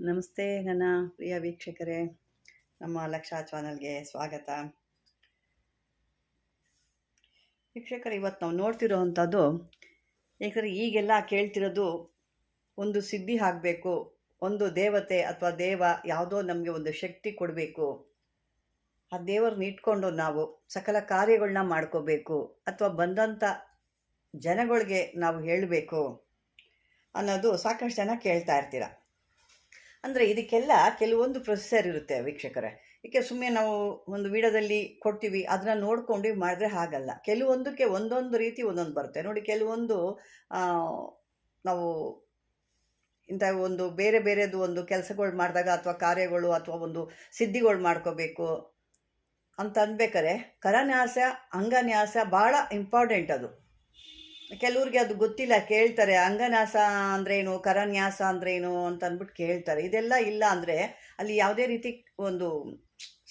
ನಮಸ್ತೆ ನನ್ನ ಪ್ರಿಯ ವೀಕ್ಷಕರೇ. ನಮ್ಮ ಲಕ್ಷಾ ಚಾನಲ್ಗೆ ಸ್ವಾಗತ. ವೀಕ್ಷಕರು, ಇವತ್ತು ನಾವು ನೋಡ್ತಿರೋವಂಥದ್ದು ಏಕೆಂದರೆ ಈಗೆಲ್ಲ ಕೇಳ್ತಿರೋದು ಒಂದು ಸಿದ್ಧಿ ಆಗಬೇಕು, ಒಂದು ದೇವತೆ ಅಥವಾ ದೇವ ಯಾವುದೋ ನಮಗೆ ಒಂದು ಶಕ್ತಿ ಕೊಡಬೇಕು. ಆ ದೇವರನ್ನ ಇಟ್ಕೊಂಡು ನಾವು ಸಕಲ ಕಾರ್ಯಗಳನ್ನ ಮಾಡ್ಕೋಬೇಕು ಅಥವಾ ಬಂದಂಥ ಜನಗಳಿಗೆ ನಾವು ಹೇಳಬೇಕು ಅನ್ನೋದು ಸಾಕಷ್ಟು ಜನ ಕೇಳ್ತಾ ಇರ್ತೀರ. ಅಂದರೆ ಇದಕ್ಕೆಲ್ಲ ಕೆಲವೊಂದು ಪ್ರೊಸೆಸರ್ ಇರುತ್ತೆ ವೀಕ್ಷಕರೇ. ಏಕೆ ಸುಮ್ಮನೆ ನಾವು ಒಂದು ವಿಡಿಯೋದಲ್ಲಿ ಕೊಡ್ತೀವಿ ಅದನ್ನ ನೋಡ್ಕೊಂಡು ಮಾಡಿದ್ರೆ ಹಾಗಲ್ಲ. ಕೆಲವೊಂದಕ್ಕೆ ಒಂದೊಂದು ರೀತಿ ಒಂದೊಂದು ಬರುತ್ತೆ. ನೋಡಿ, ಕೆಲವೊಂದು ನಾವು ಇಂಥ ಒಂದು ಬೇರೆ ಬೇರೆದು ಒಂದು ಕೆಲಸಗಳು ಮಾಡಿದಾಗ ಅಥವಾ ಕಾರ್ಯಗಳು ಅಥವಾ ಒಂದು ಸಿದ್ಧಿಗಳು ಮಾಡ್ಕೋಬೇಕು ಅಂತ ಅನ್ಬೇಕಾರೆ ಕರನ್ಯಾಸ, ಅಂಗನ್ಯಾಸ ಭಾಳ ಇಂಪಾರ್ಟೆಂಟ್ ಅದು. ಕೆಲವ್ರಿಗೆ ಅದು ಗೊತ್ತಿಲ್ಲ, ಕೇಳ್ತಾರೆ, ಅಂಗನ್ಯಾಸ ಅಂದ್ರೇನು, ಕರನ್ಯಾಸ ಅಂದ್ರೇನು ಅಂತ ಅಂದ್ಬಿಟ್ಟು ಕೇಳ್ತಾರೆ. ಇದೆಲ್ಲ ಇಲ್ಲ ಅಂದರೆ ಅಲ್ಲಿ ಯಾವುದೇ ರೀತಿ ಒಂದು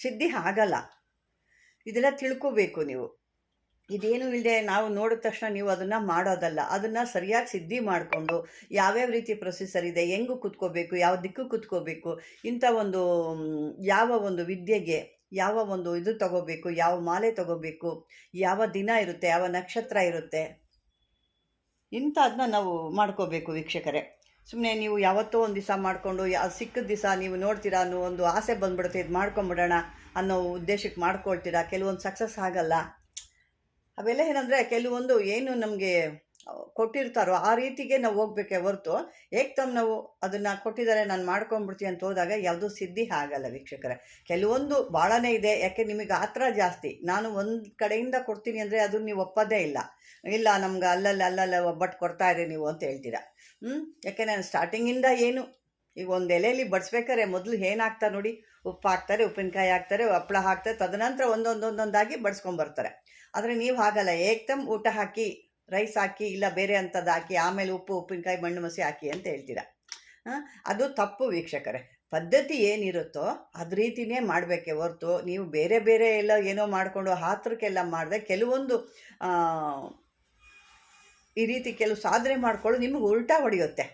ಸಿದ್ಧಿ ಆಗಲ್ಲ. ಇದೆಲ್ಲ ತಿಳ್ಕೋಬೇಕು ನೀವು. ಇದೇನು ಇಲ್ಲದೆ ನಾವು ನೋಡಿದ ತಕ್ಷಣ ನೀವು ಅದನ್ನು ಮಾಡೋದಲ್ಲ. ಅದನ್ನು ಸರಿಯಾಗಿ ಸಿದ್ಧಿ ಮಾಡಿಕೊಂಡು ಯಾವ್ಯಾವ ರೀತಿ ಪ್ರೊಸೆಸರ್ ಇದೆ, ಹೆಂಗು ಕುತ್ಕೋಬೇಕು, ಯಾವ ದಿಕ್ಕು ಕುತ್ಕೋಬೇಕು, ಇಂಥ ಒಂದು ಯಾವ ಒಂದು ವಿದ್ಯೆಗೆ ಯಾವ ಒಂದು ಇದು ತಗೋಬೇಕು, ಯಾವ ಮಾಲೆ ತಗೋಬೇಕು, ಯಾವ ದಿನ ಇರುತ್ತೆ, ಯಾವ ನಕ್ಷತ್ರ ಇರುತ್ತೆ ಇಂಥದನ್ನ ನಾವು ಮಾಡ್ಕೋಬೇಕು ವೀಕ್ಷಕರೇ. ಸುಮ್ಮನೆ ನೀವು ಯಾವತ್ತೋ ಒಂದು ದಿವಸ ಮಾಡಿಕೊಂಡು, ಯಾ, ಸಿಕ್ಕಿದ ದಿವಸ ನೀವು ನೋಡ್ತೀರಾ ಅನ್ನೋ ಒಂದು ಆಸೆ ಬಂದ್ಬಿಡುತ್ತೆ, ಇದು ಮಾಡ್ಕೊಂಬಿಡೋಣ ಅನ್ನೋ ಉದ್ದೇಶಕ್ಕೆ ಮಾಡ್ಕೊಳ್ತೀರಾ? ಕೆಲವೊಂದು ಸಕ್ಸಸ್ ಆಗಲ್ಲ. ಅವೆಲ್ಲ ಏನಂದರೆ, ಕೆಲವೊಂದು ಏನು ನಮಗೆ ಕೊಟ್ಟಿರ್ತಾರೋ ಆ ರೀತಿಗೆ ನಾವು ಹೋಗ್ಬೇಕೆ ಹೊರತು. ಏಕ್ತಮ್ ನಾವು ಅದನ್ನು ಕೊಟ್ಟಿದ್ದಾರೆ ನಾನು ಮಾಡ್ಕೊಂಡ್ಬಿಡ್ತೀನಿ ಅಂತ ಹೋದಾಗ ಯಾವುದೂ ಸಿದ್ಧಿ ಆಗಲ್ಲ ವೀಕ್ಷಕರೇ. ಕೆಲವೊಂದು ಭಾಳನೇ ಇದೆ, ಯಾಕೆ ನಿಮಗೆ ಆತ್ರ ಜಾಸ್ತಿ. ನಾನು ಒಂದು ಕಡೆಯಿಂದ ಕೊಡ್ತೀನಿ ಅಂದರೆ ಅದು ನೀವು ಒಪ್ಪೋದೇ ಇಲ್ಲ. ಇಲ್ಲ, ನಮ್ಗೆ ಅಲ್ಲಲ್ಲಿ, ಅಲ್ಲಲ್ಲ ಒಬ್ಬಟ್ಟು ಕೊಡ್ತಾ ಇರಿ ನೀವು ಅಂತ ಹೇಳ್ತೀರಾ. ಹ್ಞೂ ಯಾಕೆ ನಾನು ಸ್ಟಾರ್ಟಿಂಗಿಂದ ಏನು? ಈಗ ಒಂದು ಎಲೆಯಲ್ಲಿ ಬಡಿಸ್ಬೇಕಾರೆ ಮೊದಲು ಏನಾಗ್ತಾರೆ ನೋಡಿ, ಉಪ್ಪು ಹಾಕ್ತಾರೆ, ಉಪ್ಪಿನಕಾಯಿ ಹಾಕ್ತಾರೆ ಹಪ್ಪಳ ಹಾಕ್ತಾರೆ, ತದನಂತರ ಒಂದೊಂದೊಂದೊಂದಾಗಿ ಬಡಿಸ್ಕೊಂಬರ್ತಾರೆ. ಆದರೆ ನೀವು ಹಾಗಲ್ಲ ಏಕ್ದಮ್ ಊಟ ಹಾಕಿ ರೈಸ್ ಹಾಕಿ ಇಲ್ಲ ಬೇರೆ ಅಂಥದ್ದು ಹಾಕಿ, ಆಮೇಲೆ ಉಪ್ಪು, ಉಪ್ಪಿನಕಾಯಿ, ಮಣ್ಣು ಮಸಿ ಹಾಕಿ ಅಂತ ಹೇಳ್ತೀರಾ? ಅದು ತಪ್ಪು ವೀಕ್ಷಕರೇ. ಪದ್ಧತಿ ಏನಿರುತ್ತೋ ಅದ ರೀತಿನೇ ಮಾಡಬೇಕೆ ಹೊರತು ನೀವು ಬೇರೆ ಬೇರೆ ಎಲ್ಲ ಏನೋ ಮಾಡಿಕೊಂಡು ಹಾತ್ರಕ್ಕೆಲ್ಲ ಮಾಡಿದೆ ಕೆಲವೊಂದು ಈ ರೀತಿ ಕೆಲವು ಸಾಧನೆ ಮಾಡ್ಕೊಳ್ಳೋ ನಿಮಗೆ ಉಲ್ಟಾ ಹೊಡೆಯುತ್ತೆ.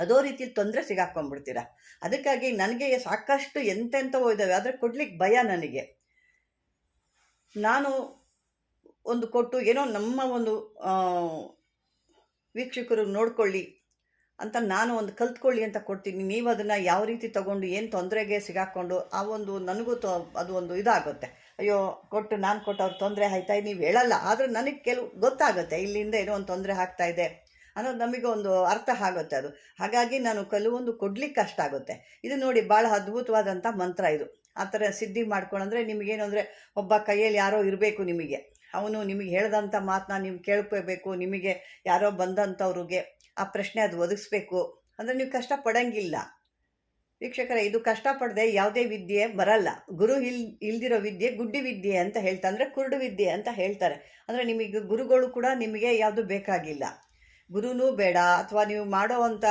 ಅದೋ ರೀತಿಲಿ ತೊಂದರೆ ಸಿಗಾಕೊಂಡ್ಬಿಡ್ತೀರ. ಅದಕ್ಕಾಗಿ ನನಗೆ ಸಾಕಷ್ಟು ಎಂತೆಂಥವೋ ಇದ್ದಾವೆ ಆದರೆ ಕೊಡ್ಲಿಕ್ಕೆ ಭಯ ನನಗೆ. ನಾನು ಒಂದು ಕೊಟ್ಟು ಏನೋ ನಮ್ಮ ಒಂದು ವೀಕ್ಷಕರು ನೋಡ್ಕೊಳ್ಳಿ ಅಂತ ನಾನು ಒಂದು ಕಲ್ತ್ಕೊಳ್ಳಿ ಅಂತ ಕೊಡ್ತೀನಿ. ನೀವು ಅದನ್ನು ಯಾವ ರೀತಿ ತಗೊಂಡು ಏನು ತೊಂದರೆಗೆ ಸಿಗಾಕೊಂಡು ಆ ಒಂದು ನನಗೂ ತೊ, ಅದು ಒಂದು ಇದಾಗುತ್ತೆ. ಅಯ್ಯೋ, ಕೊಟ್ಟು ನಾನು ಕೊಟ್ಟು ಅವ್ರು ತೊಂದರೆ ಆಯ್ತಾ? ನೀವು ಹೇಳಲ್ಲ, ಆದರೆ ನನಗೆ ಕೆಲವು ಗೊತ್ತಾಗುತ್ತೆ. ಇಲ್ಲಿಂದ ಏನೋ ಒಂದು ತೊಂದರೆ ಆಗ್ತಾ ಇದೆ ಅನ್ನೋದು ನಮಗೆ ಒಂದು ಅರ್ಥ ಆಗುತ್ತೆ ಅದು. ಹಾಗಾಗಿ ನಾನು ಕೆಲವೊಂದು ಕೊಡ್ಲಿಕ್ಕೆ ಕಷ್ಟ ಆಗುತ್ತೆ. ಇದು ನೋಡಿ ಭಾಳ ಅದ್ಭುತವಾದಂಥ ಮಂತ್ರ ಇದು. ಆ ಥರ ಸಿದ್ಧಿ ಮಾಡ್ಕೊಂಡ್ರೆ ನಿಮಗೇನು ಅಂದರೆ ಒಬ್ಬ ಕೈಯಲ್ಲಿ ಯಾರೋ ಇರಬೇಕು ನಿಮಗೆ. ಅವನು ನಿಮಗೆ ಹೇಳ್ದಂಥ ಮಾತನ್ನ ನೀವು ಕೇಳ್ಕೋಬೇಕು ನಿಮಗೆ ಯಾರೋ ಬಂದಂಥವ್ರಿಗೆ ಆ ಪ್ರಶ್ನೆ ಅದು ಒದಗಿಸ್ಬೇಕು. ಅಂದರೆ ನೀವು ಕಷ್ಟಪಡಂಗಿಲ್ಲ. ವೀಕ್ಷಕರೇ, ಇದು ಕಷ್ಟಪಡದೆ ಯಾವುದೇ ವಿದ್ಯೆ ಬರಲ್ಲ. ಗುರು ಇಲ್, ಇಲ್ದಿರೋ ವಿದ್ಯೆ ಗುಡ್ಡಿ ವಿದ್ಯೆ ಅಂತ ಹೇಳ್ತಾ ಅಂದರೆ ಕುರುಡು ವಿದ್ಯೆ ಅಂತ ಹೇಳ್ತಾರೆ. ಅಂದರೆ ನಿಮಗೆ ಗುರುಗಳು ಕೂಡ ನಿಮಗೆ ಯಾವುದು ಬೇಕಾಗಿಲ್ಲ. ಗುರುನೂ ಬೇಡ, ಅಥವಾ ನೀವು ಮಾಡೋವಂಥ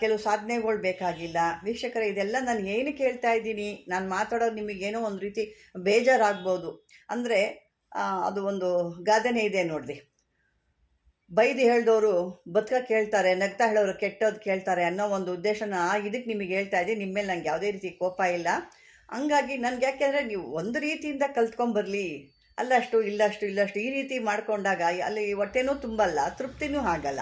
ಕೆಲವು ಸಾಧನೆಗಳು ಬೇಕಾಗಿಲ್ಲ. ವೀಕ್ಷಕರೇ, ಇದೆಲ್ಲ ನಾನು ಏನು ಹೇಳ್ತಾ ಇದ್ದೀನಿ, ನಾನು ಮಾತಾಡೋದು ನಿಮಗೇನೋ ಒಂದು ರೀತಿ ಬೇಜಾರಾಗ್ಬೋದು. ಅಂದರೆ ಅದು ಒಂದು ಗಾದೆನೇ ಇದೆ ನೋಡ್ರಿ. ಬೈದು ಹೇಳ್ದವರು ಬದುಕ ಕೇಳ್ತಾರೆ, ನಗ್ತಾ ಹೇಳೋರು ಕೆಟ್ಟೋದು ಕೇಳ್ತಾರೆ ಅನ್ನೋ ಒಂದು ಉದ್ದೇಶನ ಇದಕ್ಕೆ ನಿಮಗೆ ಹೇಳ್ತಾ ಇದ್ದೀನಿ. ನಿಮ್ಮ ಮೇಲೆ ನಂಗೆ ಯಾವುದೇ ರೀತಿ ಕೋಪ ಇಲ್ಲ. ಹಂಗಾಗಿ ನನಗೆ ಯಾಕೆಂದರೆ ನೀವು ಒಂದು ರೀತಿಯಿಂದ ಕಲ್ತ್ಕೊಂಬರಲಿ ಅಲ್ಲಷ್ಟು, ಇಲ್ಲಷ್ಟು ಇಲ್ಲಷ್ಟು ಈ ರೀತಿ ಮಾಡ್ಕೊಂಡಾಗ ಅಲ್ಲಿ ಹೊಟ್ಟೆನೂ ತುಂಬಲ್ಲ, ತೃಪ್ತಿನೂ ಆಗಲ್ಲ.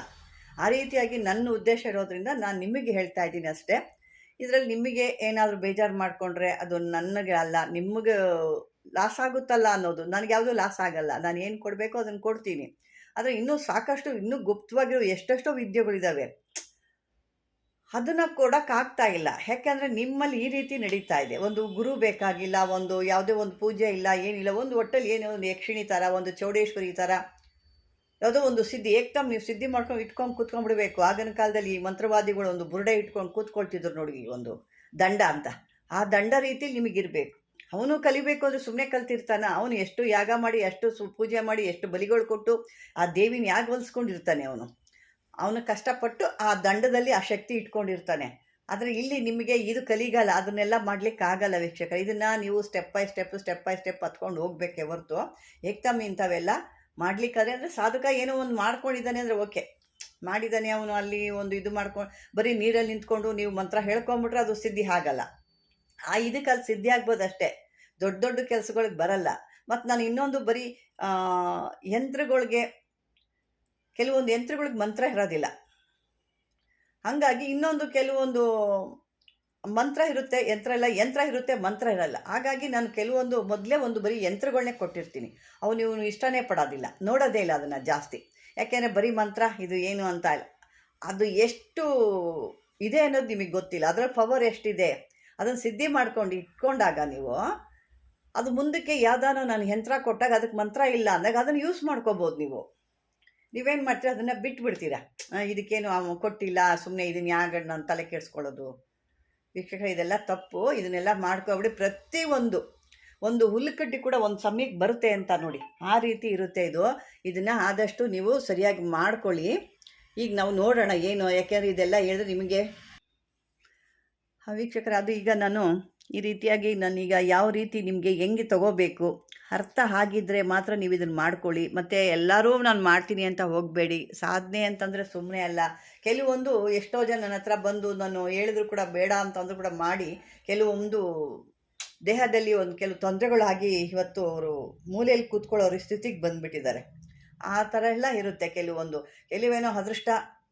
ಆ ರೀತಿಯಾಗಿ ನನ್ನ ಉದ್ದೇಶ ಇರೋದ್ರಿಂದ ನಾನು ನಿಮಗೆ ಹೇಳ್ತಾ ಇದ್ದೀನಿ ಅಷ್ಟೇ. ಇದರಲ್ಲಿ ನಿಮಗೆ ಏನಾದರೂ ಬೇಜಾರು ಮಾಡಿಕೊಂಡ್ರೆ ಅದು ನನಗೆ ಅಲ್ಲ, ನಿಮಗೆ ಲಾಸ್ ಆಗುತ್ತಲ್ಲ ಅನ್ನೋದು. ನನಗೆ ಯಾವುದೂ ಲಾಸ್ ಆಗಲ್ಲ. ನಾನು ಏನು ಕೊಡಬೇಕೋ ಅದನ್ನು ಕೊಡ್ತೀನಿ. ಆದರೆ ಇನ್ನೂ ಸಾಕಷ್ಟು, ಇನ್ನೂ ಗುಪ್ತವಾಗಿರೋ ಎಷ್ಟೆಷ್ಟೋ ವಿದ್ಯೆಗಳಿದ್ದಾವೆ ಅದನ್ನು ಕೊಡೋಕ್ಕಾಗ್ತಾ ಇಲ್ಲ. ಯಾಕೆಂದರೆ ನಿಮ್ಮಲ್ಲಿ ಈ ರೀತಿ ನಡೀತಾ ಇದೆ. ಒಂದು ಗುರು ಬೇಕಾಗಿಲ್ಲ, ಒಂದು ಯಾವುದೇ ಒಂದು ಪೂಜೆ ಇಲ್ಲ, ಏನಿಲ್ಲ, ಒಂದು ಒಟ್ಟಲ್ಲಿ ಏನೋ ಒಂದು ಯಕ್ಷಿಣಿ ಥರ, ಒಂದು ಚೌಡೇಶ್ವರಿ ಥರ, ಯಾವುದೋ ಒಂದು ಸಿದ್ಧಿ. ಏಕ್ದಮ್ ನೀವು ಸಿದ್ಧಿ ಮಾಡ್ಕೊಂಡು ಇಟ್ಕೊಂಡು ಕೂತ್ಕೊಂಡ್ಬಿಡ್ಬೇಕು. ಆಗಿನ ಕಾಲದಲ್ಲಿ ಈ ಮಂತ್ರವಾದಿಗಳು ಒಂದು ಬುರುಡೆ ಇಟ್ಕೊಂಡು ಕೂತ್ಕೊಳ್ತಿದ್ರು ನೋಡಿ ಒಂದು ದಂಡ ಅಂತ. ಆ ದಂಡ ರೀತಿಲಿ ನಿಮಗಿರಬೇಕು. ಅವನು ಕಲಿಬೇಕು ಅಂದರೆ ಸುಮ್ಮನೆ ಕಲ್ತಿರ್ತಾನೆ. ಅವನು ಎಷ್ಟು ಯಾಗ ಮಾಡಿ, ಎಷ್ಟು ಪೂಜೆ ಮಾಡಿ, ಎಷ್ಟು ಬಲಿಗಳು ಕೊಟ್ಟು ಆ ದೇವಿನ ಯಾಗ ಹೊಲಿಸ್ಕೊಂಡಿರ್ತಾನೆ ಅವನು. ಅವನು ಕಷ್ಟಪಟ್ಟು ಆ ದಂಡದಲ್ಲಿ ಆ ಶಕ್ತಿ ಇಟ್ಕೊಂಡಿರ್ತಾನೆ. ಆದರೆ ಇಲ್ಲಿ ನಿಮಗೆ ಇದು ಕಲಿಗಾಲ ಅದನ್ನೆಲ್ಲ ಮಾಡಲಿಕ್ಕೆ ಆಗಲ್ಲ ವೀಕ್ಷಕರು. ಇದನ್ನು ನೀವು step by step step by step ಹತ್ಕೊಂಡು ಹೋಗ್ಬೇಕೆ ಹೊರತು. ಏಕ್ತಮ್ ಇಂಥವೆಲ್ಲ ಮಾಡಲಿಕ್ಕಾದ್ರೆ ಅಂದರೆ ಸಾಧಕ ಏನೋ ಒಂದು ಮಾಡ್ಕೊಂಡಿದ್ದಾನೆ ಅಂದರೆ ಓಕೆ. ಮಾಡಿದ್ದಾನೆ ಅವನು ಅಲ್ಲಿ ಒಂದು ಇದು ಮಾಡ್ಕೊಂಡು ಬರೀ ನೀರಲ್ಲಿ ನಿಂತ್ಕೊಂಡು ನೀವು ಮಂತ್ರ ಹೇಳ್ಕೊಂಬಿಟ್ರೆ ಅದು ಸಿದ್ಧಿ ಆಗಲ್ಲ. ಆ ಇದಕ್ಕೆ ಅಲ್ಲಿ ಸಿದ್ಧಿ ಆಗ್ಬೋದು ಅಷ್ಟೇ. ದೊಡ್ಡ ದೊಡ್ಡ ಕೆಲಸಗಳಿಗೆ ಬರಲ್ಲ. ಮತ್ತು ನಾನು ಇನ್ನೊಂದು ಬರೀ ಯಂತ್ರಗಳಿಗೆ, ಕೆಲವೊಂದು ಯಂತ್ರಗಳಿಗೆ ಮಂತ್ರ ಇರೋದಿಲ್ಲ. ಹಾಗಾಗಿ ಇನ್ನೊಂದು ಕೆಲವೊಂದು ಮಂತ್ರ ಇರುತ್ತೆ, ಯಂತ್ರ ಇಲ್ಲ, ಯಂತ್ರ ಇರುತ್ತೆ, ಮಂತ್ರ ಇರಲ್ಲ. ಹಾಗಾಗಿ ನಾನು ಕೆಲವೊಂದು, ಮೊದಲೇ ಒಂದು ಬರೀ ಯಂತ್ರಗಳನ್ನೇ ಕೊಟ್ಟಿರ್ತೀನಿ. ಅವನು ಇವನು ಇಷ್ಟನೇ ಪಡೋದಿಲ್ಲ. ನೋಡೋದೇ ಇಲ್ಲ ಅದನ್ನು ಜಾಸ್ತಿ. ಯಾಕೆಂದರೆ ಬರೀ ಮಂತ್ರ, ಇದು ಏನು ಅಂತ ಇಲ್ಲ. ಅದು ಎಷ್ಟು ಇದೆ ಅನ್ನೋದು ನಿಮಗೆ ಗೊತ್ತಿಲ್ಲ. ಅದರ ಪವರ್ ಎಷ್ಟಿದೆ? ಅದನ್ನು ಸಿದ್ಧಿ ಮಾಡ್ಕೊಂಡು ಇಟ್ಕೊಂಡಾಗ ನೀವು ಅದು ಮುಂದಕ್ಕೆ ಯಾವ್ದಾನು ನಾನು ಯಂತ್ರ ಕೊಟ್ಟಾಗ ಅದಕ್ಕೆ ಮಂತ್ರ ಇಲ್ಲ ಅಂದಾಗ ಅದನ್ನು ಯೂಸ್ ಮಾಡ್ಕೋಬೋದು ನೀವು. ನೀವೇನು ಮಾಡ್ತೀರ? ಅದನ್ನು ಬಿಟ್ಬಿಡ್ತೀರಾ? ಬಿಡ್ತೀರ ಇದಕ್ಕೇನು ಕೊಟ್ಟಿಲ್ಲ ಸುಮ್ಮನೆ ಇದನ್ನ ಯಾಗಡ್ ನಾನು ತಲೆ ಕೆಡಿಸ್ಕೊಳ್ಳೋದು? ವೀಕ್ಷಕರೇ, ಇದೆಲ್ಲ ತಪ್ಪು. ಇದನ್ನೆಲ್ಲ ಮಾಡ್ಕೊಬಿಡಿ. ಪ್ರತಿಯೊಂದು ಒಂದು ಹುಲ್ಲುಕಡ್ಡಿ ಕೂಡ ಒಂದು ಸಮಯಕ್ಕೆ ಬರುತ್ತೆ ಅಂತ ನೋಡಿ. ಆ ರೀತಿ ಇರುತ್ತೆ ಇದು. ಇದನ್ನು ಆದಷ್ಟು ನೀವು ಸರಿಯಾಗಿ ಮಾಡ್ಕೊಳ್ಳಿ. ಈಗ ನಾವು ನೋಡೋಣ ಏನು, ಯಾಕೆಂದರೆ ಇದೆಲ್ಲ ಹೇಳಿದ್ರೆ ನಿಮಗೆ ವೀಕ್ಷಕರೇ, ಅದು ಈಗ ನಾನು ಈ ರೀತಿಯಾಗಿ ನಾನೀಗ ಯಾವ ರೀತಿ ನಿಮಗೆ ಹೆಂಗೆ ತಗೋಬೇಕು, ಅರ್ಥ ಆಗಿದ್ದರೆ ಮಾತ್ರ ನೀವು ಇದನ್ನು ಮಾಡ್ಕೊಳ್ಳಿ. ಮತ್ತು ಎಲ್ಲರೂ ನಾನು ಮಾಡ್ತೀನಿ ಅಂತ ಹೋಗಬೇಡಿ. ಸಾಧನೆ ಅಂತಂದರೆ ಸುಮ್ಮನೆ ಅಲ್ಲ. ಕೆಲವೊಂದು ಎಷ್ಟೋ ಜನ ನನ್ನ ಹತ್ರ ಬಂದು ನಾನು ಹೇಳಿದ್ರು ಕೂಡ ಬೇಡ ಅಂತಂದ್ರೂ ಕೂಡ ಮಾಡಿ, ಕೆಲವೊಂದು ದೇಹದಲ್ಲಿ ಒಂದು ಕೆಲವು ತೊಂದರೆಗಳಾಗಿ ಇವತ್ತು ಅವರು ಮೂಲೆಯಲ್ಲಿ ಕೂತ್ಕೊಳ್ಳೋರು ಸ್ಥಿತಿಗೆ ಬಂದುಬಿಟ್ಟಿದ್ದಾರೆ. ಆ ಥರ ಎಲ್ಲ ಇರುತ್ತೆ ಕೆಲವೊಂದು. ಕೆಲವೇನೋ ಅದೃಷ್ಟ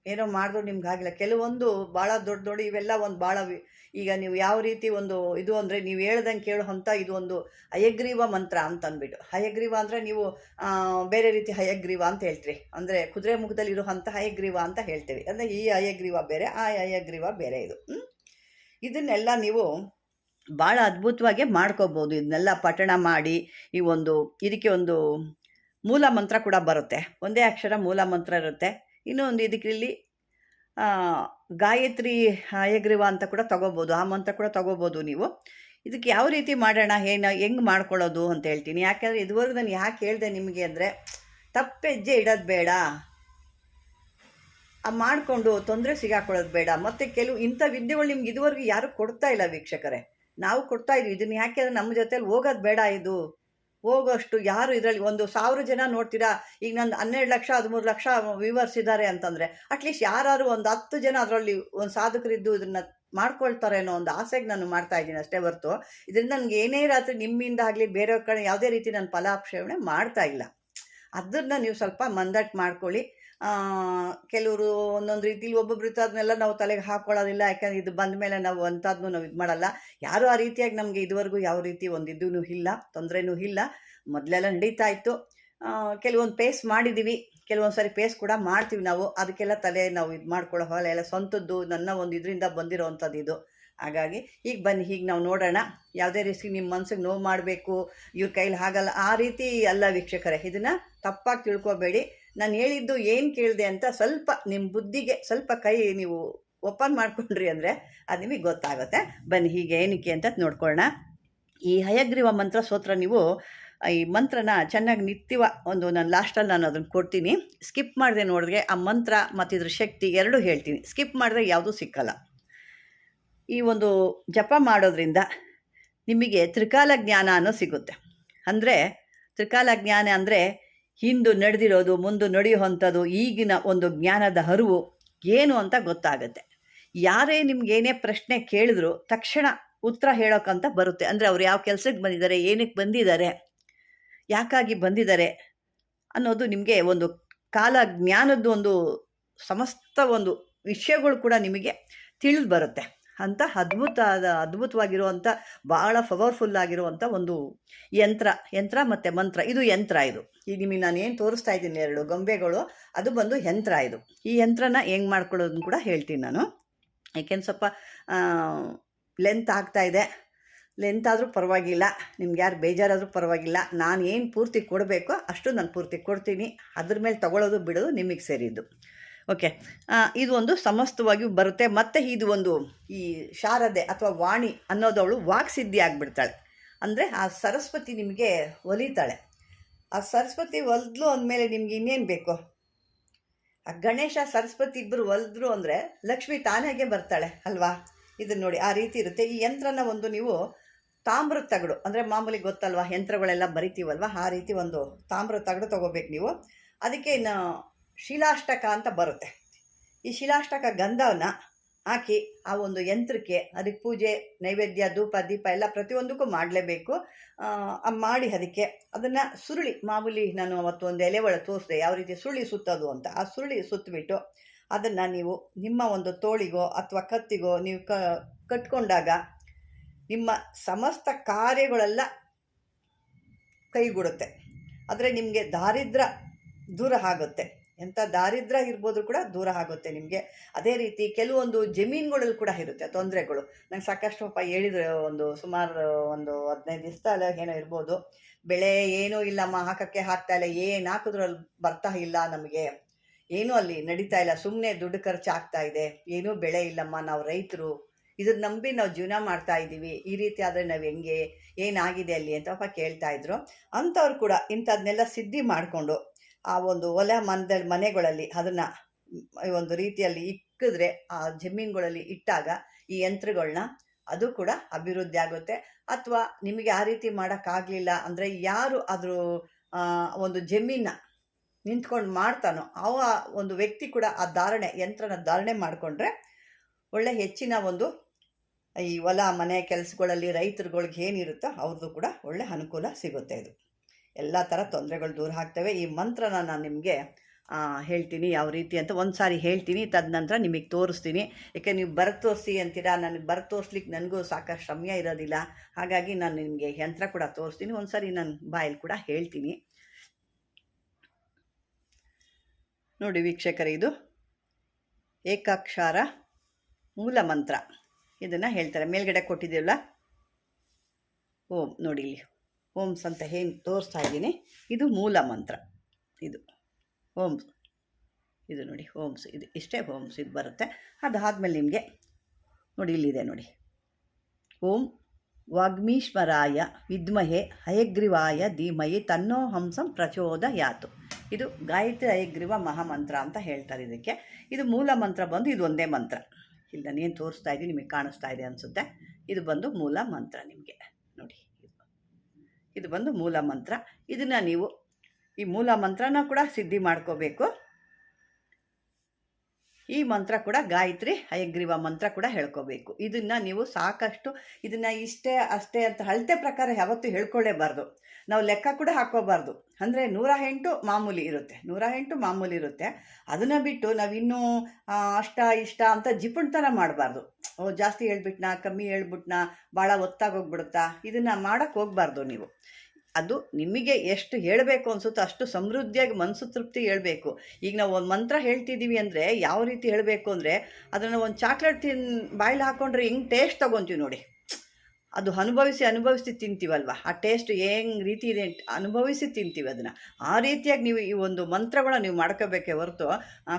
ಏನೋ ಮಾಡಿದ್ರು ನಿಮ್ಗೆ ಆಗಿಲ್ಲ ಕೆಲವೊಂದು ಭಾಳ ದೊಡ್ಡ ದೊಡ್ಡ ಇವೆಲ್ಲ ಒಂದು ಭಾಳ ಈಗ ನೀವು ಯಾವ ರೀತಿ ಒಂದು ಇದು ಅಂದರೆ ನೀವು ಹೇಳ್ದಂಗೆ ಕೇಳೋ ಅಂಥ ಇದು ಒಂದು ಹಯಗ್ರೀವ ಮಂತ್ರ ಅಂತ ಅಂದ್ಬಿಟ್ಟು ಹಯಗ್ರೀವ ಅಂದರೆ ನೀವು ಬೇರೆ ರೀತಿ ಹಯಗ್ರೀವ ಅಂತ ಹೇಳ್ತೀರಿ. ಅಂದರೆ ಕುದುರೆ ಮುಖದಲ್ಲಿ ಇರುವಂಥ ಹಯಗ್ರೀವ ಅಂತ ಹೇಳ್ತೀವಿ. ಅಂದರೆ ಈ ಹಯಗ್ರೀವ ಬೇರೆ, ಆ ಹಯಗ್ರೀವ ಬೇರೆ ಇದು. ಇದನ್ನೆಲ್ಲ ನೀವು ಭಾಳ ಅದ್ಭುತವಾಗಿ ಮಾಡ್ಕೋಬೋದು. ಇದನ್ನೆಲ್ಲ ಪಠಣ ಮಾಡಿ ಈ ಒಂದು, ಇದಕ್ಕೆ ಒಂದು ಮೂಲ ಮಂತ್ರ ಕೂಡ ಬರುತ್ತೆ. ಒಂದೇ ಅಕ್ಷರ ಮೂಲ ಮಂತ್ರ ಇರುತ್ತೆ. ಇನ್ನೊಂದು ಇದಕ್ಕೆ ಇಲ್ಲಿ ಗಾಯತ್ರಿ ಹಯಗ್ರೀವ ಅಂತ ಕೂಡ ತಗೋಬೋದು ಆ ಮಂತ್ರ ಕೂಡ ತಗೋಬೋದು ನೀವು. ಇದಕ್ಕೆ ಯಾವ ರೀತಿ ಮಾಡೋಣ, ಏನು, ಹೆಂಗೆ ಮಾಡ್ಕೊಳ್ಳೋದು ಅಂತ ಹೇಳ್ತೀನಿ. ಯಾಕೆಂದರೆ ಇದುವರೆಗೂ ನಾನು ಯಾಕೆ ಹೇಳಿದೆ ನಿಮಗೆ ಅಂದರೆ, ತಪ್ಪೆಜ್ಜೆ ಇಡೋದು ಬೇಡ. ಆ ಮಾಡಿಕೊಂಡು ತೊಂದರೆ ಸಿಗಾಕೊಳ್ಳೋದು ಬೇಡ. ಮತ್ತು ಕೆಲವು ಇಂಥ ವಿದ್ಯೆಗಳು ನಿಮ್ಗೆ ಇದುವರೆಗೂ ಯಾರು ಕೊಡ್ತಾ ಇಲ್ಲ ವೀಕ್ಷಕರೇ. ನಾವು ಕೊಡ್ತಾ ಇದೀವಿ. ಇದನ್ನು ಯಾಕೆ ಅಂದರೆ ನಮ್ಮ ಜೊತೆಲಿ ಹೋಗೋದು ಬೇಡ ಇದು. ಹೋಗೋಷ್ಟು ಯಾರು ಇದರಲ್ಲಿ? ಒಂದು ಸಾವಿರ ಜನ ನೋಡ್ತೀರಾ? ಈಗ ನಂದು ಹನ್ನೆರಡು ಲಕ್ಷ, ಹದಿಮೂರು ಲಕ್ಷ ವ್ಯೂವರ್ಸ್ ಇದ್ದಾರೆ ಅಂತಂದರೆ ಅಟ್ಲೀಸ್ಟ್ ಯಾರು ಒಂದು ಹತ್ತು ಜನ ಅದರಲ್ಲಿ ಒಂದು ಸಾಧಕರಿದ್ದು ಇದನ್ನು ಮಾಡ್ಕೊಳ್ತಾರೆ ಅನ್ನೋ ಒಂದು ಆಸೆಗೆ ನಾನು ಮಾಡ್ತಾ ಇದ್ದೀನಿ ಅಷ್ಟೇ ಹೊರತು. ಇದರಿಂದ ನನಗೆ ಏನೇ ರಾತ್ರಿ ನಿಮ್ಮಿಂದ ಆಗಲಿ ಬೇರೆಯವ್ರ ಕಡೆ ಯಾವುದೇ ರೀತಿ ನಾನು ಫಲಾಪೇಕ್ಷಣೆ ಮಾಡ್ತಾ ಇಲ್ಲ. ಅದನ್ನ ನೀವು ಸ್ವಲ್ಪ ಮಂದಟ್ಟು ಮಾಡ್ಕೊಳ್ಳಿ. ಕೆಲವರು ಒಂದೊಂದು ರೀತಿಲಿ ಒಬ್ಬೊಬ್ರು ಇರ್ತದನ್ನೆಲ್ಲ ನಾವು ತಲೆಗೆ ಹಾಕೊಳ್ಳೋದಿಲ್ಲ ಯಾಕಂದ್ರೆ ಇದು ಬಂದ ಮೇಲೆ ನಾವು ಅಂಥದ್ದನ್ನು ನಾವು ಇದು ಮಾಡಲ್ಲ. ಯಾರು ಆ ರೀತಿಯಾಗಿ ನಮಗೆ ಇದುವರೆಗೂ ಯಾವ ರೀತಿ ಒಂದು ಇದೂ ಇಲ್ಲ, ತೊಂದರೆನೂ ಇಲ್ಲ. ಮೊದಲೆಲ್ಲ ನಡೀತಾ ಇತ್ತು. ಕೆಲವೊಂದು ಪೇಸ್ ಮಾಡಿದ್ದೀವಿ ಕೆಲವೊಂದು ಸಾರಿ ಪೇಸ್ ಕೂಡ ಮಾಡ್ತೀವಿ ನಾವು. ಅದಕ್ಕೆಲ್ಲ ತಲೆ ನಾವು ಇದು ಮಾಡ್ಕೊಳ್ಳೋ ಹೋಗಲ್ಲ ಎಲ್ಲ ಸ್ವಂತದ್ದು, ನನ್ನ ಒಂದು ಇದರಿಂದ ಬಂದಿರೋವಂಥದ್ದು ಇದು. ಹಾಗಾಗಿ ಈಗ ಬನ್ನಿ ಹೀಗೆ ನಾವು ನೋಡೋಣ. ಯಾವುದೇ ರೀತಿ ನಿಮ್ಮ ಮನ್ಸಿಗೆ ನೋವು ಮಾಡಬೇಕು, ಇವ್ರ ಕೈಲಿ ಆಗಲ್ಲ ಆ ರೀತಿ ಅಲ್ಲ ವೀಕ್ಷಕರೇ, ಇದನ್ನು ತಪ್ಪಾಗಿ ತಿಳ್ಕೊಬೇಡಿ. ನಾನು ಹೇಳಿದ್ದು ಏನು ಕೇಳಿದೆ ಅಂತ ಸ್ವಲ್ಪ ನಿಮ್ಮ ಬುದ್ಧಿಗೆ ಸ್ವಲ್ಪ ಕೈ ನೀವು ಓಪನ್ ಮಾಡಿಕೊಂಡ್ರಿ ಅಂದರೆ ಅದು ನಿಮಗೆ ಗೊತ್ತಾಗುತ್ತೆ. ಬನ್ನಿ, ಹೀಗೆ ಏನಕ್ಕೆ ಅಂತ ನೋಡ್ಕೊಳ್ಳೋಣ ಈ ಹಯಗ್ರೀವ ಮಂತ್ರ ಸ್ತೋತ್ರ ನೀವು, ಈ ಮಂತ್ರನ ಚೆನ್ನಾಗಿ ನಿತ್ಯವ ಒಂದು ನಾನು ಲಾಸ್ಟಲ್ಲಿ ನಾನು ಅದನ್ನು ಕೊಡ್ತೀನಿ. ಸ್ಕಿಪ್ ಮಾಡಿದೆ ನೋಡಿದ್ರೆ ಆ ಮಂತ್ರ ಮತ್ತು ಇದ್ರ ಶಕ್ತಿ ಎರಡೂ ಹೇಳ್ತೀನಿ. ಸ್ಕಿಪ್ ಮಾಡಿದ್ರೆ ಯಾವುದೂ ಸಿಕ್ಕಲ್ಲ. ಈ ಒಂದು ಜಪ ಮಾಡೋದ್ರಿಂದ ನಿಮಗೆ ತ್ರಿಕಾಲ ಜ್ಞಾನ ಅನ್ನೋ ಸಿಗುತ್ತೆ. ಅಂದರೆ ತ್ರಿಕಾಲ ಜ್ಞಾನ ಅಂದರೆ ಹಿಂದು ನಡೆದಿರೋದು, ಮುಂದೆ ನಡೆಯುವಂಥದ್ದು, ಈಗಿನ ಒಂದು ಜ್ಞಾನದ ಹರಿವು ಏನು ಅಂತ ಗೊತ್ತಾಗುತ್ತೆ. ಯಾರೇ ನಿಮ್ಗೆ ಏನೇ ಪ್ರಶ್ನೆ ಕೇಳಿದ್ರು ತಕ್ಷಣ ಉತ್ತರ ಹೇಳೋಕ್ಕಂತ ಬರುತ್ತೆ. ಅಂದರೆ ಅವ್ರು ಯಾವ ಕೆಲಸಕ್ಕೆ ಬಂದಿದ್ದಾರೆ, ಏನಕ್ಕೆ ಬಂದಿದ್ದಾರೆ, ಯಾಕಾಗಿ ಬಂದಿದ್ದಾರೆ ಅನ್ನೋದು ನಿಮಗೆ ಒಂದು ಕಾಲ ಜ್ಞಾನದ ಒಂದು ಸಮಸ್ತ ಒಂದು ವಿಷಯಗಳು ಕೂಡ ನಿಮಗೆ ತಿಳಿದು ಬರುತ್ತೆ. ಅಂತ ಅದ್ಭುತ ಅದ್ಭುತವಾಗಿರುವಂಥ ಭಾಳ ಪವರ್ಫುಲ್ ಆಗಿರುವಂಥ ಒಂದು ಯಂತ್ರ ಯಂತ್ರ ಮತ್ತು ಮಂತ್ರ. ಇದು ಯಂತ್ರ ಇದು. ಈಗ ನಿಮಗೆ ನಾನು ಏನು ತೋರಿಸ್ತಾ ಇದ್ದೀನಿ ಎರಡು ಗೊಂಬೆಗಳು, ಅದು ಬಂದು ಯಂತ್ರ ಇದು. ಈ ಯಂತ್ರನ ಹೆಂಗೆ ಮಾಡ್ಕೊಳ್ಳೋದನ್ನು ಕೂಡ ಹೇಳ್ತೀನಿ ನಾನು. ಯಾಕೆಂದ್ರೆ ಸ್ವಲ್ಪ ಲೆಂತ್ ಆಗ್ತಾ ಇದೆ. ಲೆಂತ್ ಆದರೂ ಪರವಾಗಿಲ್ಲ. ನಿಮ್ಗೆ ಯಾರು ಬೇಜಾರಾದರೂ ಪರವಾಗಿಲ್ಲ. ನಾನು ಏನು ಪೂರ್ತಿ ಕೊಡಬೇಕೋ ಅಷ್ಟು ನಾನು ಪೂರ್ತಿ ಕೊಡ್ತೀನಿ. ಅದ್ರ ಮೇಲೆ ತಗೊಳ್ಳೋದು ಬಿಡೋದು ನಿಮಗೆ ಸೇರಿದ್ದು. ಓಕೆ. ಇದು ಒಂದು ಸಮಸ್ತವಾಗಿ ಬರುತ್ತೆ. ಮತ್ತು ಇದು ಒಂದು ಈ ಶಾರದೆ ಅಥವಾ ವಾಣಿ ಅನ್ನೋದವಳು ವಾಕ್ಸಿದ್ಧಿ ಆಗಿಬಿಡ್ತಾಳೆ. ಅಂದರೆ ಆ ಸರಸ್ವತಿ ನಿಮಗೆ ಒಲಿತಾಳೆ. ಆ ಸರಸ್ವತಿ ಒಲಿದ್ಲು ಅಂದಮೇಲೆ ನಿಮ್ಗೆ ಇನ್ನೇನು ಬೇಕು? ಆ ಗಣೇಶ ಸರಸ್ವತಿ ಇಬ್ಬರು ಒಲಿದ್ರು ಅಂದರೆ ಲಕ್ಷ್ಮಿ ತಾನಾಗೆ ಬರ್ತಾಳೆ, ಅಲ್ವಾ? ಇದನ್ನ ನೋಡಿ, ಆ ರೀತಿ ಇರುತ್ತೆ. ಈ ಯಂತ್ರನ ಒಂದು ನೀವು ತಾಮ್ರ ತಗಡು ಅಂದರೆ ಮಾಮೂಲಿ ಗೊತ್ತಲ್ವಾ, ಯಂತ್ರಗಳೆಲ್ಲ ಬರಿತೀವಲ್ವ? ಆ ರೀತಿ ಒಂದು ತಾಮ್ರ ತಗಡು ತೊಗೋಬೇಕು ನೀವು. ಅದಕ್ಕೆ ಇನ್ನು ಶಿಲಾಷ್ಟಕ ಅಂತ ಬರುತ್ತೆ. ಈ ಶಿಲಾಷ್ಟಕ ಗಂಧವನ್ನು ಹಾಕಿ ಆ ಒಂದು ಯಂತ್ರಕ್ಕೆ ಅದಕ್ಕೆ ಪೂಜೆ, ನೈವೇದ್ಯ, ಧೂಪ, ದೀಪ ಎಲ್ಲ ಪ್ರತಿಯೊಂದಕ್ಕೂ ಮಾಡಲೇಬೇಕು. ಮಾಡಿ ಅದಕ್ಕೆ ಅದನ್ನು ಸುರುಳಿ, ಮಾಮೂಲಿ ನಾನು ಅವತ್ತು ಒಂದು ಎಲೆ ಒಳ ತೋರಿಸಿದೆ, ಯಾವ ರೀತಿ ಸುರುಳಿ ಸುತ್ತೋದು ಅಂತ. ಆ ಸುರುಳಿ ಸುತ್ತಬಿಟ್ಟು ಅದನ್ನು ನೀವು ನಿಮ್ಮ ಒಂದು ತೋಳಿಗೋ ಅಥವಾ ಕತ್ತಿಗೋ ನೀವು ಕ, ಕಟ್ಕೊಂಡಾಗ ನಿಮ್ಮ ಸಮಸ್ತ ಕಾರ್ಯಗಳೆಲ್ಲ ಕೈಗೂಡುತ್ತೆ. ಆದರೆ ನಿಮಗೆ ದಾರಿದ್ರ ದೂರ ಆಗುತ್ತೆ. ಎಂಥ ದಾರಿದ್ರ್ಯ ಇರ್ಬೋದು ಕೂಡ ದೂರ ಆಗುತ್ತೆ ನಿಮಗೆ. ಅದೇ ರೀತಿ ಕೆಲವೊಂದು ಜಮೀನುಗಳಲ್ಲಿ ಕೂಡ ಇರುತ್ತೆ ತೊಂದರೆಗಳು. ನಂಗೆ ಸಾಕಷ್ಟು ಪಾಪ ಹೇಳಿದ್ರು, ಒಂದು ಸುಮಾರು ಒಂದು ಹದಿನೈದು ದಿವಸ ಏನೋ ಇರ್ಬೋದು. ಬೆಳೆ ಏನೂ ಇಲ್ಲಮ್ಮ, ಹಾಕೋಕ್ಕೆ ಹಾಕ್ತಾ ಇಲ್ಲ, ಏನು ಹಾಕಿದ್ರು ಅಲ್ಲಿ ಬರ್ತಾ ಇಲ್ಲ ನಮಗೆ. ಏನೂ ಅಲ್ಲಿ ನಡೀತಾ ಇಲ್ಲ ಸುಮ್ಮನೆ ದುಡ್ಡು ಖರ್ಚು ಆಗ್ತಾ ಇದೆ. ಏನೂ ಬೆಳೆ ಇಲ್ಲಮ್ಮ, ನಾವು ರೈತರು. ಇದನ್ನ ನಂಬಿ ನಾವು ಜೀವನ ಮಾಡ್ತಾ ಇದ್ದೀವಿ. ಈ ರೀತಿ ಆದರೆ ನಾವು ಹೆಂಗೆ ಏನಾಗಿದೆ ಅಲ್ಲಿ ಅಂತ ಪಾಪ ಕೇಳ್ತಾ ಇದ್ರು. ಅಂಥವ್ರು ಕೂಡ ಇಂಥದನ್ನೆಲ್ಲ ಸಿದ್ಧಿ ಮಾಡಿಕೊಂಡು ಆ ಒಂದು ಹೊಲ ಮನದಲ್ಲಿ ಮನೆಗಳಲ್ಲಿ ಅದನ್ನು ಒಂದು ರೀತಿಯಲ್ಲಿ ಇಕ್ಕಿದ್ರೆ ಆ ಜಮೀನುಗಳಲ್ಲಿ ಇಟ್ಟಾಗ ಈ ಯಂತ್ರಗಳನ್ನ ಅದು ಕೂಡ ಅಭಿವೃದ್ಧಿ ಆಗುತ್ತೆ. ಅಥವಾ ನಿಮಗೆ ಆ ರೀತಿ ಮಾಡೋಕ್ಕಾಗಲಿಲ್ಲ ಅಂದರೆ ಯಾರು ಅದ್ರ ಒಂದು ಜಮೀನ ನಿಂತ್ಕೊಂಡು ಮಾಡ್ತಾನೋ ಅವ ಒಂದು ವ್ಯಕ್ತಿ ಕೂಡ ಆ ಧಾರಣೆ, ಯಂತ್ರನ ಧಾರಣೆ ಮಾಡಿಕೊಂಡ್ರೆ ಒಳ್ಳೆ ಹೆಚ್ಚಿನ ಒಂದು ಈ ಹೊಲ, ಮನೆ, ಕೆಲಸಗಳಲ್ಲಿ ರೈತರುಗಳಿಗೆ ಏನಿರುತ್ತೋ ಅವ್ರದ್ದು ಕೂಡ ಒಳ್ಳೆ ಅನುಕೂಲ ಸಿಗುತ್ತೆ ಇದು. ಎಲ್ಲ ಥರ ತೊಂದರೆಗಳು ದೂರ ಆಗ್ತವೆ. ಈ ಮಂತ್ರನ ನಾನು ನಿಮಗೆ ಹೇಳ್ತೀನಿ ಯಾವ ರೀತಿ ಅಂತ ಒಂದು ಸಾರಿ ಹೇಳ್ತೀನಿ. ತದನಂತರ ನಿಮಗೆ ತೋರಿಸ್ತೀನಿ. ಯಾಕೆ ನೀವು ಬರ ತೋರಿಸಿ ಅಂತೀರಾ? ನನಗೆ ಬರ ತೋರಿಸ್ಲಿಕ್ಕೆ ನನಗೂ ಸಾಕಷ್ಟು ಸಮಯ ಇರೋದಿಲ್ಲ. ಹಾಗಾಗಿ ನಾನು ನಿಮಗೆ ಯಂತ್ರ ಕೂಡ ತೋರಿಸ್ತೀನಿ. ಒಂದು ಸಾರಿ ನಾನು ಬಾಯಲ್ಲಿ ಕೂಡ ಹೇಳ್ತೀನಿ. ನೋಡಿ ವೀಕ್ಷಕರ, ಇದು ಏಕಾಕ್ಷರ ಮೂಲ ಮಂತ್ರ ಇದನ್ನು ಹೇಳ್ತಾರೆ. ಮೇಲ್ಗಡೆ ಕೊಟ್ಟಿದ್ದೀವಲ್ಲ? ಓಂ, ನೋಡಿ ಇಲ್ಲಿ. ಓಮ್ಸ್ ಅಂತ ಏನು ತೋರಿಸ್ತಾ ಇದ್ದೀನಿ. ಇದು ಮೂಲ ಮಂತ್ರ. ಇದು ಓಮ್ಸ್. ಇದು ನೋಡಿ, ಓಮ್ಸ್. ಇದು ಇಷ್ಟೇ ಓಮ್ಸ್ ಇದು ಬರುತ್ತೆ. ಅದಾದಮೇಲೆ ನಿಮಗೆ ನೋಡಿ, ಇಲ್ಲಿದೆ ನೋಡಿ. ಓಂ ವಾಗ್ಮೀಶ್ವರಾಯ ವಿದ್ಮಹೆ ಹಯಗ್ರೀವಾಯ ಧೀಮಹಿ ತನ್ನೋ ಹಂಸಂ ಪ್ರಚೋದಯಾತು. ಇದು ಗಾಯತ್ರಿ ಹಯಗ್ರೀವ ಮಹಾಮಂತ್ರ ಅಂತ ಹೇಳ್ತಾರೆ ಇದಕ್ಕೆ. ಇದು ಮೂಲ ಮಂತ್ರ ಬಂದು ಇದು ಒಂದೇ ಮಂತ್ರ. ಇಲ್ಲಿ ಏನು ತೋರಿಸ್ತಾ ಇದ್ದೀನಿ, ನಿಮಗೆ ಕಾಣಿಸ್ತಾ ಇದೆ ಅನಿಸುತ್ತೆ. ಇದು ಬಂದು ಮೂಲ ಮಂತ್ರ ನಿಮಗೆ. ಇದು ಬಂದು ಮೂಲ ಮಂತ್ರ. ಇದನ್ನು ನೀವು ಈ ಮೂಲ ಮಂತ್ರನ ಕೂಡ ಸಿದ್ಧಿ ಮಾಡ್ಕೋಬೇಕು. ಈ ಮಂತ್ರ ಕೂಡ ಗಾಯತ್ರಿ ಹಯಗ್ರೀವ ಮಂತ್ರ ಕೂಡ ಹೇಳ್ಕೋಬೇಕು. ಇದನ್ನು ನೀವು ಸಾಕಷ್ಟು ಇದನ್ನು ಇಷ್ಟೇ ಅಷ್ಟೇ ಅಂತ ಅಳತೆ ಪ್ರಕಾರ ಯಾವತ್ತೂ ಹೇಳ್ಕೊಳ್ಳೇಬಾರ್ದು. ನಾವು ಲೆಕ್ಕ ಕೂಡ ಹಾಕೋಬಾರ್ದು ಅಂದರೆ ನೂರ ಎಂಟು ಮಾಮೂಲಿ ಇರುತ್ತೆ. ನೂರ ಎಂಟು ಮಾಮೂಲಿ ಇರುತ್ತೆ. ಅದನ್ನು ಬಿಟ್ಟು ನಾವಿನ್ನೂ ಅಷ್ಟ ಇಷ್ಟ ಅಂತ ಜಿಪುಣ್ತನ ಮಾಡಬಾರ್ದು. ಓ, ಜಾಸ್ತಿ ಹೇಳ್ಬಿಟ್ನಾ, ಕಮ್ಮಿ ಹೇಳ್ಬಿಟ್ನಾ ಭಾಳ ಒತ್ತಾಗೋಗ್ಬಿಡುತ್ತಾ ಇದನ್ನು ಮಾಡೋಕ್ಕೆ ಹೋಗ್ಬಾರ್ದು ನೀವು. ಅದು ನಿಮಗೆ ಎಷ್ಟು ಹೇಳಬೇಕು ಅನಿಸುತ್ತೋ ಅಷ್ಟು ಸಮೃದ್ಧಿಯಾಗಿ ಮನಸ್ಸು ತೃಪ್ತಿ ಹೇಳಬೇಕು. ಈಗ ನಾವು ಒಂದು ಮಂತ್ರ ಹೇಳ್ತಿದ್ದೀವಿ ಅಂದರೆ ಯಾವ ರೀತಿ ಹೇಳಬೇಕು ಅಂದರೆ, ಅದನ್ನು ಒಂದು ಚಾಕ್ಲೇಟ್ ತಿನ್ ಬಾಯಲ್ಲಿ ಹಾಕ್ಕೊಂಡ್ರೆ ಹೆಂಗೆ ಟೇಸ್ಟ್ ತೊಗೊತೀವಿ ನೋಡಿ. ಅದು ಅನುಭವಿಸಿ ಅನುಭವಿಸಿ ತಿಂತೀವಲ್ವ? ಆ ಟೇಸ್ಟ್ ಹೆಂಗೆ ರೀತಿ ಇದೆ ಅನುಭವಿಸಿ ತಿಂತೀವಿ ಅದನ್ನು. ಆ ರೀತಿಯಾಗಿ ನೀವು ಈ ಒಂದು ಮಂತ್ರಗಳನ್ನ ನೀವು ಮಾಡ್ಕೋಬೇಕೆ ಹೊರತು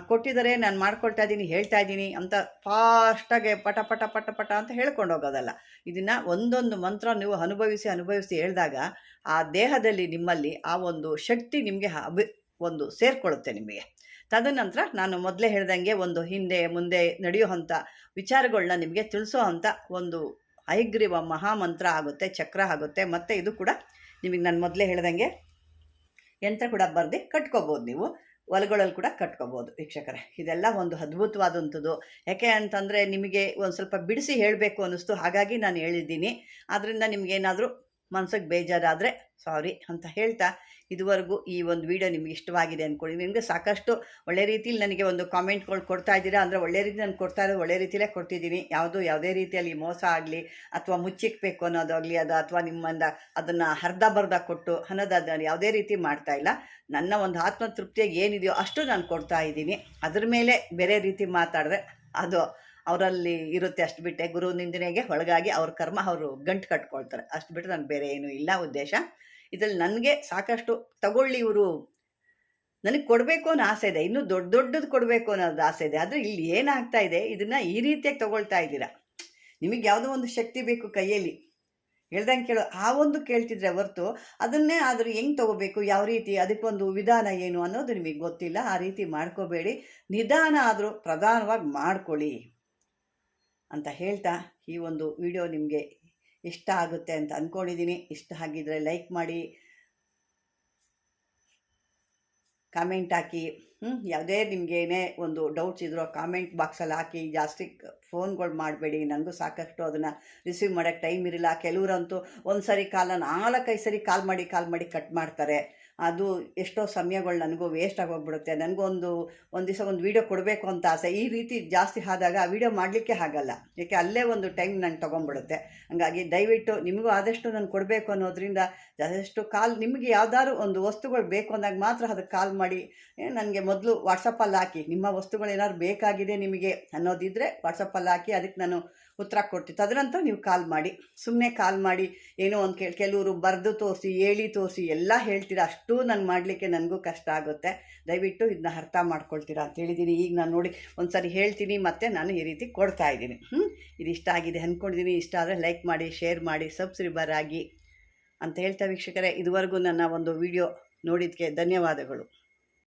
ಕೊಟ್ಟಿದ್ದಾರೆ ನಾನು ಮಾಡ್ಕೊಳ್ತಾ ಇದ್ದೀನಿ ಹೇಳ್ತಾ ಇದ್ದೀನಿ ಅಂತ ಫಾಸ್ಟಾಗೆ ಪಟ ಪಟ ಪಟ ಪಟ ಅಂತ ಹೇಳ್ಕೊಂಡು ಹೋಗೋದಲ್ಲ. ಇದನ್ನು ಒಂದೊಂದು ಮಂತ್ರ ನೀವು ಅನುಭವಿಸಿ ಅನುಭವಿಸಿ ಹೇಳಿದಾಗ ಆ ದೇಹದಲ್ಲಿ ನಿಮ್ಮಲ್ಲಿ ಆ ಒಂದು ಶಕ್ತಿ ನಿಮಗೆ ಅಭಿ, ಒಂದು ಸೇರ್ಕೊಳ್ಳುತ್ತೆ ನಿಮಗೆ. ತದನಂತರ ನಾನು ಮೊದಲೇ ಹೇಳ್ದಂಗೆ ಒಂದು ಹಿಂದೆ, ಮುಂದೆ ನಡೆಯುವಂಥ ವಿಚಾರಗಳನ್ನ ನಿಮಗೆ ತಿಳಿಸೋ ಅಂಥ ಒಂದು ಐಗ್ರೀವ ಮಹಾಮಂತ್ರ ಆಗುತ್ತೆ, ಚಕ್ರ ಆಗುತ್ತೆ, ಮತ್ತು ಇದು ಕೂಡ ನಿಮಗೆ ನಾನು ಮೊದಲೇ ಹೇಳ್ದಂಗೆ ಯಂತ್ರ ಕೂಡ ಬರೆದು ಕಟ್ಕೋಬೋದು ನೀವು ಹೊಲಗಳಲ್ಲಿ ಕೂಡ ಕಟ್ಕೋಬೋದು ವೀಕ್ಷಕರೇ. ಇದೆಲ್ಲ ಒಂದು ಅದ್ಭುತವಾದಂಥದ್ದು. ಯಾಕೆ ಅಂತಂದರೆ ನಿಮಗೆ ಒಂದು ಸ್ವಲ್ಪ ಬಿಡಿಸಿ ಹೇಳಬೇಕು ಅನ್ನಿಸ್ತು, ಹಾಗಾಗಿ ನಾನು ಹೇಳಿದ್ದೀನಿ. ಆದ್ದರಿಂದ ನಿಮಗೇನಾದರೂ ಮನಸ್ಸಿಗೆ ಬೇಜಾರಾದರೆ ಸಾರಿ ಅಂತ ಹೇಳ್ತಾ ಇದುವರೆಗೂ ಈ ಒಂದು ವಿಡಿಯೋ ನಿಮ್ಗೆ ಇಷ್ಟವಾಗಿದೆ ಅಂದ್ಕೊಳ್ಳಿ ನಿಮಗೆ ಸಾಕಷ್ಟು ಒಳ್ಳೆ ರೀತಿಯಲ್ಲಿ ನನಗೆ ಒಂದು ಕಾಮೆಂಟ್ಗಳು ಕೊಡ್ತಾ ಇದ್ದೀರಾ? ಅಂದರೆ ಒಳ್ಳೆ ರೀತಿ ನಾನು ಕೊಡ್ತಾ ಇರೋದು ಒಳ್ಳೆ ರೀತಿಯಲ್ಲೇ ಕೊಡ್ತಿದ್ದೀನಿ. ಯಾವುದು ಯಾವುದೇ ರೀತಿಯಲ್ಲಿ ಮೋಸ ಆಗಲಿ, ಅಥವಾ ಮುಚ್ಚಿಕ್ಬೇಕು ಅನ್ನೋದಾಗಲಿ ಅದು ಅಥವಾ ನಿಮ್ಮಿಂದ ಅದನ್ನು ಅರ್ಧ ಬರ್ಧ ಕೊಟ್ಟು ಅನ್ನೋದು ಯಾವುದೇ ರೀತಿ ಮಾಡ್ತಾ ಇಲ್ಲ. ನನ್ನ ಒಂದು ಆತ್ಮತೃಪ್ತಿಯಾಗಿ ಏನಿದೆಯೋ ಅಷ್ಟು ನಾನು ಕೊಡ್ತಾ ಇದ್ದೀನಿ. ಅದ್ರ ಮೇಲೆ ಬೇರೆ ರೀತಿ ಮಾತಾಡಿದ್ರೆ ಅದು ಅವರಲ್ಲಿ ಇರುತ್ತೆ ಅಷ್ಟು ಬಿಟ್ಟೆ. ಗುರು ನಿಂದನೆಗೆ ಒಳಗಾಗಿ ಅವ್ರ ಕರ್ಮ ಅವರು ಗಂಟು ಕಟ್ಕೊಳ್ತಾರೆ. ಅಷ್ಟು ಬಿಟ್ಟು ನಾನು ಬೇರೆ ಏನೂ ಇಲ್ಲ ಉದ್ದೇಶ. ಇದರಲ್ಲಿ ನನಗೆ ಸಾಕಷ್ಟು ತಗೊಳ್ಳಿ ಇವರು. ನನಗೆ ಕೊಡಬೇಕು ಅನ್ನೋ ಆಸೆ ಇದೆ. ಇನ್ನೂ ದೊಡ್ಡ ದೊಡ್ಡದು ಕೊಡಬೇಕು ಅನ್ನೋದು ಆಸೆ ಇದೆ. ಆದರೆ ಇಲ್ಲಿ ಏನಾಗ್ತಾ ಇದೆ? ಇದನ್ನು ಈ ರೀತಿಯಾಗಿ ತಗೊಳ್ತಾ ಇದ್ದೀರಾ? ನಿಮಗೆ ಯಾವುದೋ ಒಂದು ಶಕ್ತಿ ಬೇಕು ಕೈಯಲ್ಲಿ. ಹೇಳ್ದಂಗೆ ಕೇಳೋ, ಆ ಒಂದು ಕೇಳ್ತಿದ್ರೆ ಹೊರ್ತು ಅದನ್ನೇ ಆದರೂ ಹೆಂಗೆ ತೊಗೋಬೇಕು? ಯಾವ ರೀತಿ? ಅದಕ್ಕೊಂದು ವಿಧಾನ ಏನು ಅನ್ನೋದು ನಿಮಗೆ ಗೊತ್ತಿಲ್ಲ. ಆ ರೀತಿ ಮಾಡ್ಕೋಬೇಡಿ. ನಿಧಾನ ಆದರೂ ಪ್ರಧಾನವಾಗಿ ಮಾಡ್ಕೊಳ್ಳಿ ಅಂತ ಹೇಳ್ತಾ ಈ ಒಂದು ವಿಡಿಯೋ ನಿಮಗೆ ಇಷ್ಟ ಆಗುತ್ತೆ ಅಂತ ಅಂದ್ಕೊಂಡಿದ್ದೀನಿ ಇಷ್ಟ ಆಗಿದ್ರೆ ಲೈಕ್ ಮಾಡಿ. ಕಾಮೆಂಟ್ ಹಾಕಿ. ಹ್ಞೂ ಯಾವುದೇ ನಿಮಗೇನೇ ಒಂದು ಡೌಟ್ಸ್ ಇದ್ರೋ ಕಾಮೆಂಟ್ ಬಾಕ್ಸಲ್ಲಿ ಹಾಕಿ. ಜಾಸ್ತಿ ಫೋನ್ಗಳು ಮಾಡಬೇಡಿ. ನನಗೂ ಸಾಕಷ್ಟು ಅದನ್ನು ರಿಸೀವ್ ಮಾಡೋಕ್ಕೆ ಟೈಮ್ ಇರಲ್ಲ. ಕೆಲವರಂತೂ ಒಂದು ಸರಿ ಕಾಲ ನಾಲ್ಕೈದು ಸರಿ ಕಾಲ್ ಮಾಡಿ ಕಾಲ್ ಮಾಡಿ ಕಟ್ ಮಾಡ್ತಾರೆ. ಅದು ಎಷ್ಟೋ ಸಮಯಗಳು ನನಗೂ ವೇಸ್ಟ್ ಆಗೋಗ್ಬಿಡುತ್ತೆ. ನನಗೂ ಒಂದು ದಿವಸ ಒಂದು ವೀಡಿಯೋ ಕೊಡಬೇಕು ಅಂತ ಆಸೆ. ಈ ರೀತಿ ಜಾಸ್ತಿ ಆದಾಗ ಆ ವೀಡಿಯೋ ಮಾಡಲಿಕ್ಕೆ ಆಗಲ್ಲ. ಏಕೆ ಅಲ್ಲೇ ಒಂದು ಟೈಮ್ ನಾನು ತೊಗೊಂಡ್ಬಿಡುತ್ತೆ ಹಂಗಾಗಿ ದಯವಿಟ್ಟು ನಿಮಗೂ ಆದಷ್ಟು ನಾನು ಕೊಡಬೇಕು ಅನ್ನೋದ್ರಿಂದ ಜಾಸ್ತಿ ಕಾಲ್ ನಿಮಗೆ ಯಾವ್ದಾದ್ರು ಒಂದು ವಸ್ತುಗಳು ಬೇಕು ಅಂದಾಗ ಮಾತ್ರ ಅದಕ್ಕೆ ಕಾಲ್ ಮಾಡಿ. ನನಗೆ ಮೊದಲು ವಾಟ್ಸಪ್ಪಲ್ಲಿ ಹಾಕಿ. ನಿಮ್ಮ ವಸ್ತುಗಳು ಏನಾದ್ರು ಬೇಕಾಗಿದೆ ನಿಮಗೆ ಅನ್ನೋದಿದ್ದರೆ ವಾಟ್ಸಪ್ಪಲ್ಲಿ ಹಾಕಿ ಅದಕ್ಕೆ ನಾನು ಉತ್ತರ ಕೊಡ್ತೀನಿ. ತದನಂತರ ನೀವು ಕಾಲ್ ಮಾಡಿ. ಸುಮ್ಮನೆ ಕಾಲ್ ಮಾಡಿ. ಏನೋ ಒಂದು ಕೆಲವರು ಬರೆದು ತೋರಿಸಿ, ಹೇಳಿ ತೋರಿಸಿ, ಎಲ್ಲ ಹೇಳ್ತೀರಾ? ಅಷ್ಟೂ ನಾನು ಮಾಡಲಿಕ್ಕೆ ನನಗೂ ಕಷ್ಟ ಆಗುತ್ತೆ. ದಯವಿಟ್ಟು ಇದನ್ನ ಅರ್ಥ ಮಾಡ್ಕೊಳ್ತೀರಾ ಅಂತ ಹೇಳಿದ್ದೀನಿ ಈಗ ನಾನು ನೋಡಿ ಒಂದು ಸರಿ ಹೇಳ್ತೀನಿ, ಮತ್ತು ನಾನು ಈ ರೀತಿ ಕೊಡ್ತಾ ಇದ್ದೀನಿ. ಹ್ಞೂ ಇದು ಇಷ್ಟ ಆಗಿದೆ ಅಂದ್ಕೊಂಡಿದ್ದೀನಿ ಇಷ್ಟ ಆದರೆ ಲೈಕ್ ಮಾಡಿ ಶೇರ್ ಮಾಡಿ ಸಬ್ಸ್ಕ್ರೈಬರ್ ಆಗಿ ಅಂತ ಹೇಳ್ತಾ ವೀಕ್ಷಕರೇ, ಇದುವರೆಗೂ ನನ್ನ ಒಂದು ವಿಡಿಯೋ ನೋಡಿದ್ದಕ್ಕೆ ಧನ್ಯವಾದಗಳು.